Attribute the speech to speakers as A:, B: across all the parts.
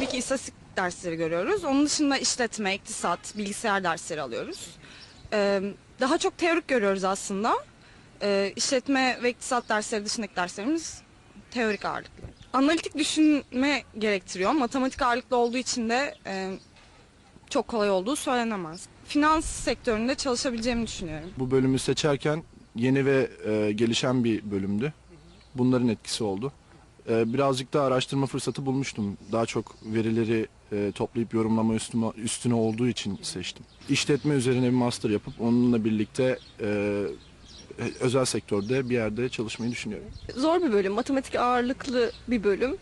A: ki istatistik dersleri görüyoruz. Onun dışında işletme, iktisat, bilgisayar dersleri alıyoruz. Ee, daha çok teorik görüyoruz aslında. Ee, işletme ve iktisat dersleri dışındaki derslerimiz teorik ağırlıklı. Analitik düşünme gerektiriyor. Matematik ağırlıklı olduğu için de e, çok kolay olduğu söylenemez. Finans sektöründe çalışabileceğimi düşünüyorum.
B: Bu bölümü seçerken yeni ve e, gelişen bir bölümdü. Bunların etkisi oldu. E, birazcık da araştırma fırsatı bulmuştum. Daha çok verileri e, toplayıp yorumlama üstüne, üstüne olduğu için seçtim. İşletme üzerine bir master yapıp onunla birlikte e, özel sektörde bir yerde çalışmayı düşünüyorum.
C: Zor bir bölüm, matematik ağırlıklı bir bölüm.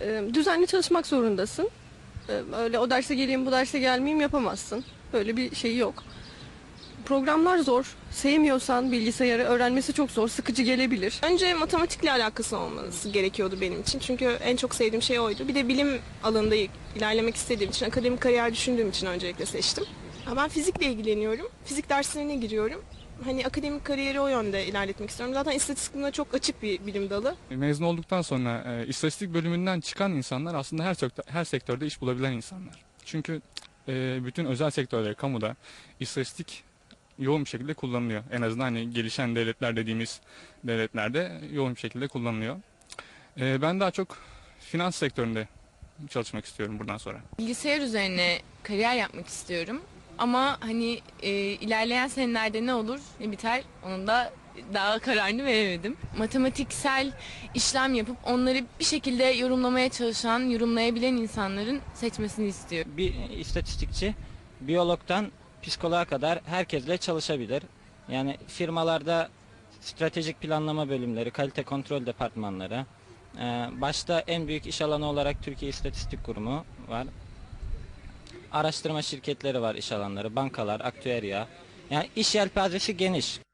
C: Ee, düzenli çalışmak zorundasın. Ee, öyle o derse geleyim bu derse gelmeyeyim yapamazsın. Böyle bir şey yok. Programlar zor. Sevmiyorsan bilgisayarı öğrenmesi çok zor, sıkıcı gelebilir.
D: Önce matematikle alakası olması gerekiyordu benim için. Çünkü en çok sevdiğim şey oydu. Bir de bilim alanında ilerlemek istediğim için, akademik kariyer düşündüğüm için öncelikle seçtim. Ben fizikle ilgileniyorum. Fizik derslerine giriyorum. Hani akademik kariyeri o yönde ilerletmek istiyorum. Zaten istatistikte çok açık bir bilim dalı.
E: Mezun olduktan sonra e, istatistik bölümünden çıkan insanlar aslında her sektör, her sektörde iş bulabilen insanlar. Çünkü e, bütün özel sektörler, kamuda istatistik yoğun bir şekilde kullanılıyor. En azından hani gelişen devletler dediğimiz devletlerde yoğun bir şekilde kullanılıyor. E, ben daha çok finans sektöründe çalışmak istiyorum buradan sonra.
F: Bilgisayar üzerine kariyer yapmak istiyorum. Ama hani e, ilerleyen senelerde ne olur ne biter onun da daha kararını veremedim. Matematiksel işlem yapıp onları bir şekilde yorumlamaya çalışan, yorumlayabilen insanların seçmesini istiyorum.
G: bir istatistikçi biyologdan psikoloğa kadar herkesle çalışabilir. Yani firmalarda stratejik planlama bölümleri, kalite kontrol departmanları, e, başta en büyük iş alanı olarak Türkiye İstatistik Kurumu var. Araştırma şirketleri var iş alanları, bankalar, aktüerya. Yani iş yelpazesi geniş.